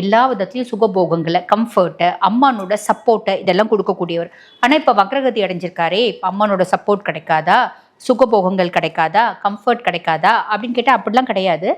எல்லா விதத்துலையும் சுகபோகங்களை கம்ஃபர்ட்டை அம்மானோட சப்போர்ட்டை இதெல்லாம் கொடுக்கக்கூடியவர். ஆனால் இப்போ வக்ரகதி அடைஞ்சிருக்காரே இப்போ அம்மானோட சப்போர்ட் கிடைக்காதா? சுகபோகங்கள் கிடைக்காதா? கம்ஃபர்ட் கிடைக்காதா? அப்படின்னு கேட்டால் அப்படிலாம் கிடையாது.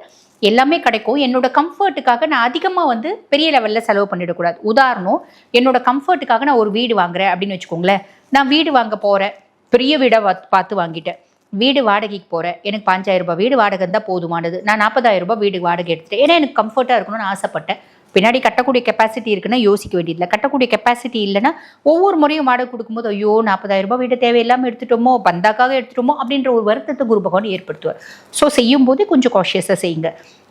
எல்லாமே கிடைக்கும். என்னோட கம்ஃபர்ட்டுக்காக நான் அதிகமாக வந்து பெரிய லெவலில் செலவு பண்ணிடக்கூடாது. உதாரணம் என்னோட கம்ஃபர்ட்டுக்காக நான் ஒரு வீடு வாங்குறேன் அப்படின்னு வச்சுக்கோங்களேன். நான் வீடு வாங்க போகிறேன் பெரிய வீடை பார்த்து வாங்கிட்டேன். வீடு வாடகைக்கு போகிறேன் எனக்கு பாஞ்சாயிரம் ரூபாய் வீடு வாடகை தான் போதுமானது. நான் நாற்பதாயிரம் ரூபாய் வீடு வாடகை எடுத்துட்டேன். ஏன்னா எனக்கு கம்ஃபர்ட்டாக இருக்கணும்னு ஆசைப்பட்டேன். பின்னாடி கட்டக்கூடிய கெப்பாசிட்டி இருக்குன்னா யோசிக்க வேண்டியதில்லை. கட்டக்கூடிய கெப்பாசிட்டி இல்லைன்னா ஒவ்வொரு முறையும் வாடகை கொடுக்கும்போது ஐயோ நாற்பதாயிரம் ரூபாய் வீட்டை தேவையில்லாமல் எடுத்துட்டோமோ பந்தாக்காக எடுத்துட்டோமோ அப்படின்ற ஒரு வருத்தத்தை குரு பகவான் ஏற்படுத்துவார். ஸோ செய்யும்போது கொஞ்சம் காஷியஸாக செய்யுங்க.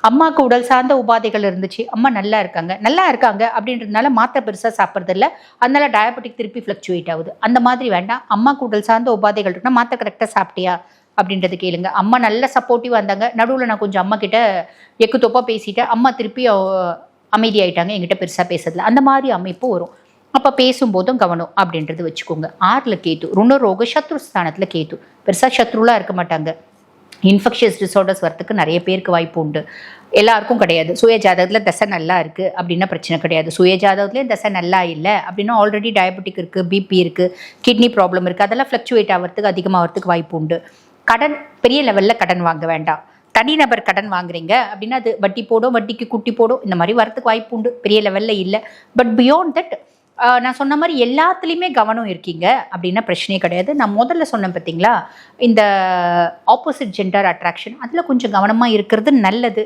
அம்மாவுக்கு உடல் சார்ந்த உபாதைகள் இருந்துச்சு. அம்மா நல்லா இருக்காங்க. நல்லா இருக்காங்க அப்படின்றதுனால மாத்திரை பெருசாக சாப்பிட்றதில்ல. அதனால டயபெட்டிக் திருப்பி ஃப்ளக்சுவேட் ஆகுது. அந்த மாதிரி வேண்டாம். அம்மாவுக்கு உடல் சார்ந்த உபாதைகள் இருக்குன்னா மாத்திரை கரெக்டாக சாப்பிட்டியா? அப்படின்றது கேளுங்க. அம்மா நல்ல சப்போர்ட்டிவாக இருந்தாங்க. நடுவில் நான் கொஞ்சம் அம்மா கிட்ட எக்கு தொப்பாக பேசிட்டேன். அம்மா திருப்பி அமைதியாயிட்டாங்க. எங்கிட்ட பெருசாக பேசுறதுல. அந்த மாதிரி அமைப்பு வரும். அப்போ பேசும்போதும் கவனம் அப்படின்றது வச்சுக்கோங்க. ஆறில் கேத்து. ருணரோக சத்ரு ஸ்தானத்தில் கேத்து. பெருசாக சத்ருலாம் இருக்க மாட்டாங்க. இன்ஃபெக்ஷியஸ் டிசார்டர்ஸ் வரத்துக்கு நிறைய பேருக்கு வாய்ப்பு உண்டு. எல்லாருக்கும் கிடையாது. சுய ஜாதகத்தில் தசை நல்லா இருக்குது அப்படின்னா பிரச்சனை கிடையாது. சுய ஜாதகத்துலேயும் தசை நல்லா இல்லை அப்படின்னா ஆல்ரெடி டயபெட்டிக் இருக்குது பிபி இருக்குது கிட்னி ப்ராப்ளம் இருக்குது அதெல்லாம் ஃப்ளக்சுவேட் ஆகிறதுக்கு அதிகமாகிறதுக்கு வாய்ப்பு உண்டு. கடன் பெரிய லெவலில் கடன் வாங்க வேண்டாம். தனிநபர் கடன் வாங்குறீங்க அப்படின்னா அது வட்டி போடும் வட்டிக்கு குட்டி போடும் இந்த மாதிரி வரத்துக்கு வாய்ப்பு உண்டு. பெரிய லெவலில் இல்லை. பட் பியாண்ட் தட் நான் சொன்ன மாதிரி எல்லாத்துலேயுமே கவனம் இருக்கீங்க அப்படின்னா பிரச்சனையே கிடையாது. நான் முதல்ல சொன்னேன் பார்த்தீங்களா இந்த ஆப்போசிட் ஜெண்டர் அட்ராக்ஷன் அதில் கொஞ்சம் கவனமாக இருக்கிறது நல்லது.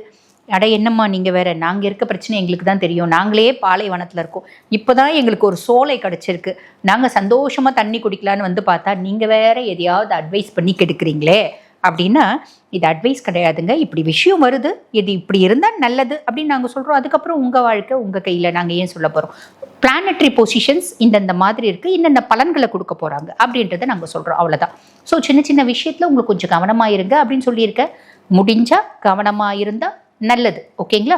அட என்னம்மா நீங்கள் வேற? நாங்கள் இருக்க பிரச்சனை எங்களுக்கு தான் தெரியும். நாங்களே பாலைவனத்தில் இருக்கோம். இப்போ தான் எங்களுக்கு ஒரு சோலை கிடச்சிருக்கு. நாங்கள் சந்தோஷமாக தண்ணி குடிக்கலான்னு வந்து பார்த்தா நீங்கள் வேற எதையாவது அட்வைஸ் பண்ணி கெடுக்குறீங்களே? அப்படின்னா இது அட்வைஸ் கிடையாதுங்க. இப்படி விஷயம் வருது. இது இப்படி இருந்தால் நல்லது அப்படின்னு நாங்கள் சொல்கிறோம் அதுக்கப்புறம் உங்கள் வாழ்க்கை உங்கள் கையில் நாங்கள் ஏன் சொல்ல போகிறோம் பிளானட்ரி பொசிஷன்ஸ் இந்தந்த மாதிரி இருக்குது இந்தந்த பலன்களை கொடுக்க போகிறாங்க அப்படின்றத நாங்கள் சொல்கிறோம் அவ்வளோதான் ஸோ சின்ன சின்ன விஷயத்தில் உங்களுக்கு கொஞ்சம் கவனமாக இருங்க அப்படின்னு சொல்லியிருக்கேன். முடிஞ்சால் கவனமாக இருந்தால் நல்லது. ஓகேங்களா?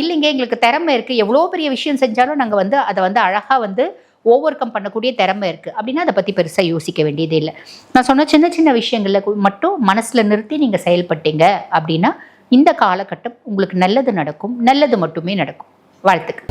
இல்லைங்க எங்களுக்கு திறமை இருக்குது எவ்வளோ பெரிய விஷயம் செஞ்சாலும் நாங்கள் வந்து அதை வந்து அழகாக வந்து ஓவர் கம் பண்ணக்கூடிய திறமை இருக்குது அப்படின்னா அதை பற்றி பெருசாக யோசிக்க வேண்டியது இல்லை. நான் சொன்ன சின்ன சின்ன விஷயங்களில் மட்டும் மனசில் நிறுத்தி நீங்கள் செயல்பட்டீங்க அப்படின்னா இந்த காலகட்டம் உங்களுக்கு நல்லது நடக்கும் நல்லது மட்டுமே நடக்கும். வாழ்த்துக்கள்.